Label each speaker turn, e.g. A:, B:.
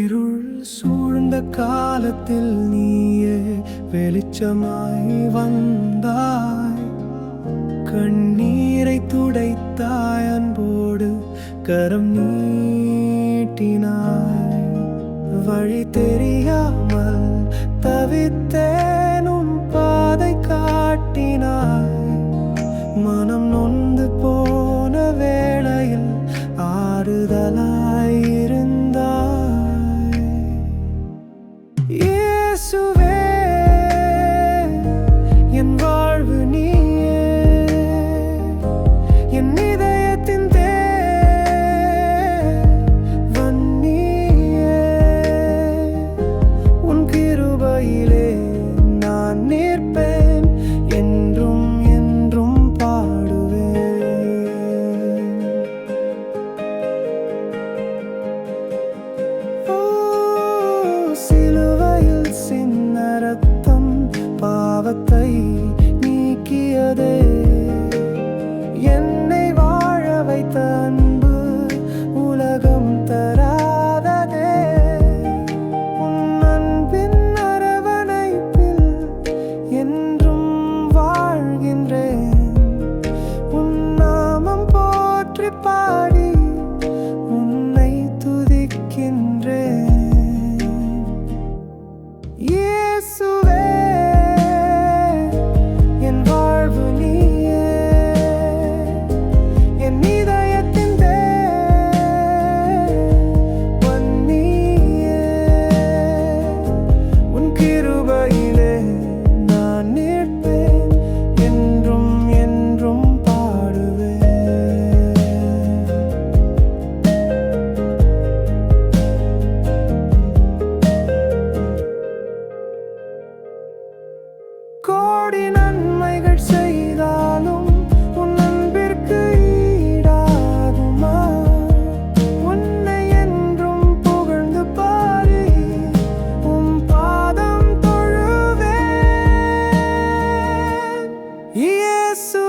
A: இருள் சூழ்ந்த காலத்தில் நீயே வெளிச்சமாய் வந்தாய். கண்ணீரை துடைத்தாய் அன்போடு கரம் நீட்டினாய். வழி தே Isso vem. goodbye. கோடி நன்மைகள் செய்தாலும் உன் அன்பிற்கு ஈடாகுமா? உன்னை என்றும் புகழ்ந்து பாரு உன் பாதம் தொழுவே இயேசு